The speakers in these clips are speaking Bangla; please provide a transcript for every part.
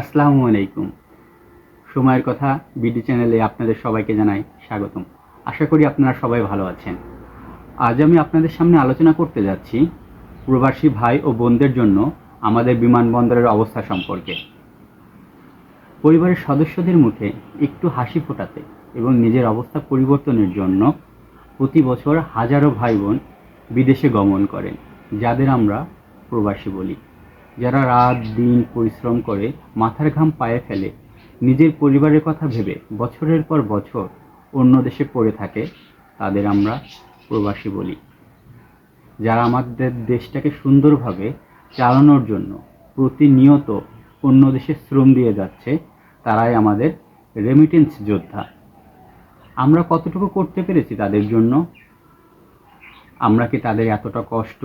আসসালামু আলাইকুম। সময়ের কথা বিডি চ্যানেলে আপনাদের সবাইকে জানাই স্বাগতম। আশা করি আপনারা সবাই ভালো আছেন। আজ আমি আপনাদের সামনে আলোচনা করতে যাচ্ছি প্রবাসী ভাই ও বোনদের জন্য আমাদের বিমানবন্দরের অবস্থা সম্পর্কে। পরিবারের সদস্যদের মুখে একটু হাসি ফোটাতে এবং নিজের অবস্থা পরিবর্তনের জন্য প্রতি বছর হাজারো ভাই বোন বিদেশে গমন করেন, যাদের আমরা প্রবাসী বলি। যারা রাত, দিন পরিশ্রম করে মাথার ঘাম পায়ে ফেলে, নিজের পরিবারের কথা ভেবে বছরের পর বছর অন্য দেশে পড়ে থাকে, তাদের আমরা প্রবাসী বলি। যারা আমাদের দেশটাকে সুন্দরভাবে চালানোর জন্য প্রতিনিয়ত অন্য দেশে শ্রম দিয়ে যাচ্ছে, তারাই আমাদের রেমিটেন্স যোদ্ধা। আমরা কতটুকু করতে পেরেছি তাদের জন্য? আমরা কি তাদের এতটা কষ্ট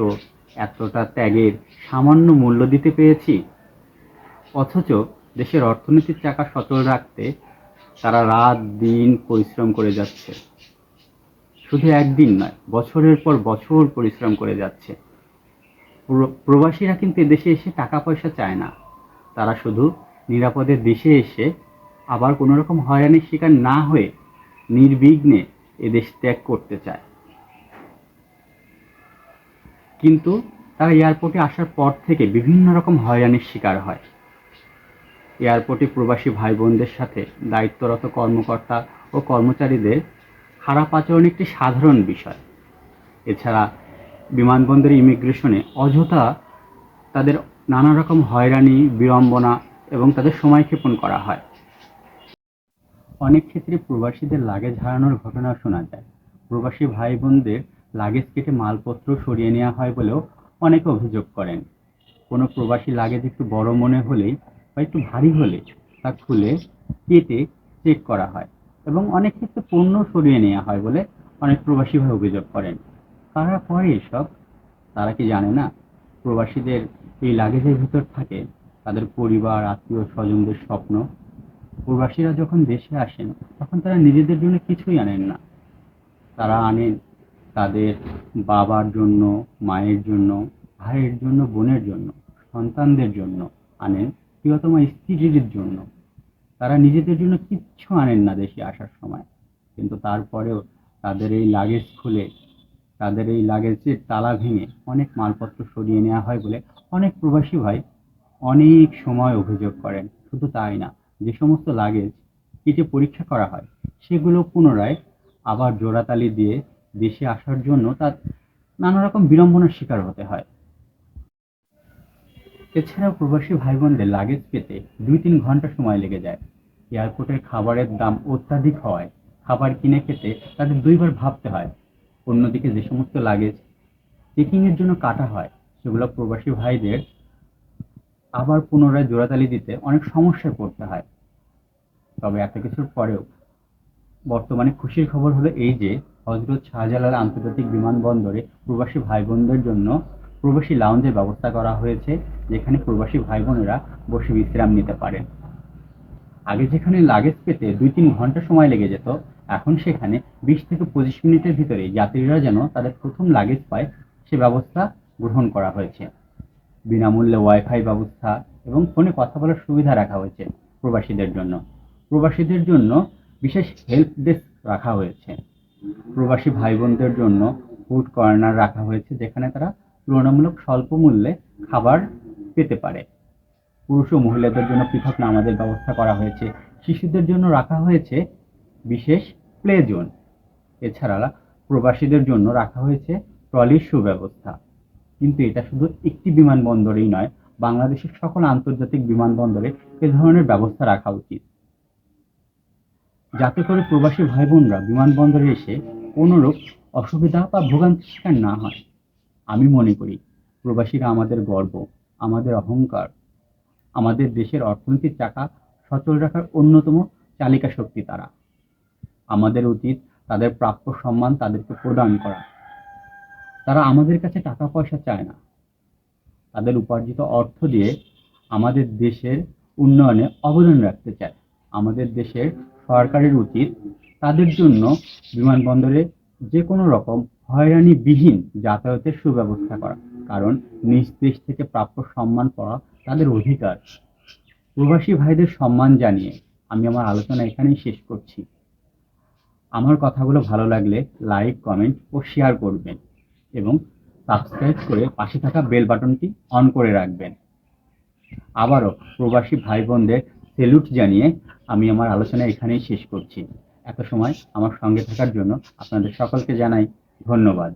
এতটা ত্যাগের সামান্য মূল্য দিতে পেরেছি। অথচ দেশের অর্থনীতির চাকা সচল রাখতে তারা রাত দিন পরিশ্রম করে যাচ্ছে। শুধু একদিন নয়, বছরের পর বছর পরিশ্রম করে যাচ্ছে। প্রবাসীরা কিন্তু এদেশে এসে টাকা পয়সা চায় না। তারা শুধু নিরাপদে দেশে এসে আবার কোনো রকম হয়রানির শিকার না হয়ে নির্বিঘ্নে এদেশ ত্যাগ করতে চায়। কিন্তু তারা এয়ারপোর্টে আসার পর থেকে বিভিন্ন রকম হয়রানির শিকার হয়। এয়ারপোর্টে প্রবাসী ভাই বোনদের সাথে দায়িত্বরত কর্মকর্তা ও কর্মচারীদের খারাপ আচরণ একটি সাধারণ বিষয়। এছাড়া বিমানবন্দরে ইমিগ্রেশনে অযথা তাদের নানা রকম হয়রানি, বিড়ম্বনা এবং তাদের সময় ক্ষেপণ করা হয়। অনেক ক্ষেত্রে প্রবাসীদের লাগেজ হারানোর ঘটনা শোনা যায়। প্রবাসী ভাই বোনদের লাগেজ কেটে মালপত্র সরিয়ে নেওয়া হয় বলেও অনেকে অভিযোগ করেন। কোনো প্রবাসী লাগেজ একটু বড় মনে হলেই বা একটু ভারী হলে তা খুলে কেটে চেক করা হয় এবং অনেক ক্ষেত্রে পণ্য সরিয়ে নেওয়া হয় বলে অনেক প্রবাসী ভাই অভিযোগ করেন। কারা করে এসব? তারা কি জানে না? প্রবাসীদের এই লাগেজের ভিতর থাকে তাদের পরিবার, আত্মীয় স্বজনদের স্বপ্ন। প্রবাসীরা যখন দেশে আসেন, তখন তারা নিজেদের জন্য কিছুই আনেন না। তারা আনেন তাদের বাবার জন্য, মায়ের জন্য, ভাইয়ের জন্য, বোনের জন্য, সন্তানদের জন্য আনেন, প্রিয়তমা স্ত্রীর জন্য। তারা নিজেদের জন্য কিচ্ছু আনেন না দেশে আসার সময়। কিন্তু তারপরেও তাদের এই লাগেজ খুলে, তাদের এই লাগেজের তালা ভেঙে অনেক মালপত্র সরিয়ে নেওয়া হয় বলে অনেক প্রবাসী ভাই অনেক সময় অভিযোগ করেন। শুধু তাই না, যে সমস্ত লাগেজ কেটে পরীক্ষা করা হয়, সেগুলো পুনরায় আবার জোড়াতালি দিয়ে দেশে আসার জন্য তার নানা রকম বিড়ম্বনার শিকার হতে হয়। এছাড়াও প্রবাসী ভাই বোনদের লাগেজ পেতে দুই তিন ঘণ্টা সময় লেগে যায়। এয়ারপোর্টের খাবারের দাম অত্যাধিক হওয়ায় খাবার কিনে খেতে তাদের দুইবার ভাবতে হয়। অন্যদিকে যে সমস্ত লাগেজ চেকিংয়ের জন্য কাটা হয়, সেগুলো প্রবাসী ভাইদের আবার পুনরায় জোড়াতালি দিতে অনেক সমস্যায় পড়তে হয়। তবে এত কিছুর পরেও বর্তমানে খুশির খবর হলো এই যে হজরত শাহজালাল আন্তর্জাতিক বিমানবন্দরে প্রবাসী ভাই বোনদের জন্য প্রবাসী লাউঞ্জের ব্যবস্থা করা হয়েছে, যেখানে প্রবাসী ভাই বোনেরা বসে বিশ্রাম নিতে পারেন আগে যেখানে লাগেজ পেতে দুই তিন ঘণ্টা সময় লেগে যেত, এখন সেখানে বিশ থেকে পঁচিশ মিনিটের ভিতরে যাত্রীরা যেন তাদের প্রথম লাগেজ পায়, সে ব্যবস্থা গ্রহণ করা হয়েছে। বিনামূল্যে ওয়াইফাই ব্যবস্থা এবং ফোনে কথা বলার সুবিধা রাখা হয়েছে প্রবাসীদের জন্য। প্রবাসীদের জন্য বিশেষ হেল্প ডেস্ক রাখা হয়েছে। প্রবাসী ভাই বোনদের জন্য ফুড কর্নার রাখা হয়েছে, যেখানে তারা তুলনামূলক স্বল্প মূল্যে খাবার পেতে পারে। পুরুষ ও মহিলাদের জন্য পৃথক নামাজের ব্যবস্থা করা হয়েছে। শিশুদের জন্য রাখা হয়েছে বিশেষ প্লে জোন এছাড়া প্রবাসীদের জন্য রাখা হয়েছে ট্রলির সুব্যবস্থা। কিন্তু এটা শুধু একটি বিমানবন্দরেই নয়, বাংলাদেশের সকল আন্তর্জাতিক বিমানবন্দরে এ ধরনের ব্যবস্থা রাখা উচিত। যাতে করে প্রবাসী ভাই বোনরা বিমানবন্দরে এসে কোনোরূপ অসুবিধা বা ভোগান্তির শিকার না হয়। আমি মনে করি, প্রবাসীরা আমাদের গর্ব, আমাদের অহংকার, আমাদের দেশের অর্থনীতির চাকা সচল রাখার অন্যতম চালিকা শক্তি তারা। আমাদের উচিত তাদের প্রাপ্য সম্মান তাদেরকে প্রদান করা। তারা আমাদের কাছে টাকা পয়সা চায় না। তাদের উপার্জিত অর্থ দিয়ে আমাদের দেশের উন্নয়নে অবদান রাখতে চায়। আমাদের দেশের সরকারের উচিত তাদের জন্য বিমানবন্দরে যে কোনো রকম হয়রানিবিহীন যাতায়াতের সুব্যবস্থা করা। কারণ নিজ দেশ থেকে প্রাপ্য সম্মান পাওয়া তাদের অধিকার। প্রবাসী ভাইদের সম্মান জানিয়ে আমি আমার আলোচনা এখানেই শেষ করছি। আমার কথাগুলো ভালো লাগলে লাইক, কমেন্ট ও শেয়ার করবেন এবং সাবস্ক্রাইব করে পাশে থাকা বেল বাটনটি অন করে রাখবেন। আবারও প্রবাসী ভাই বোনদের সেলুট জানিয়ে আমি আমার আলোচনা এখানেই শেষ করছি। এত সময় আমার সঙ্গে থাকার জন্য আপনাদের সকলকে জানাই ধন্যবাদ।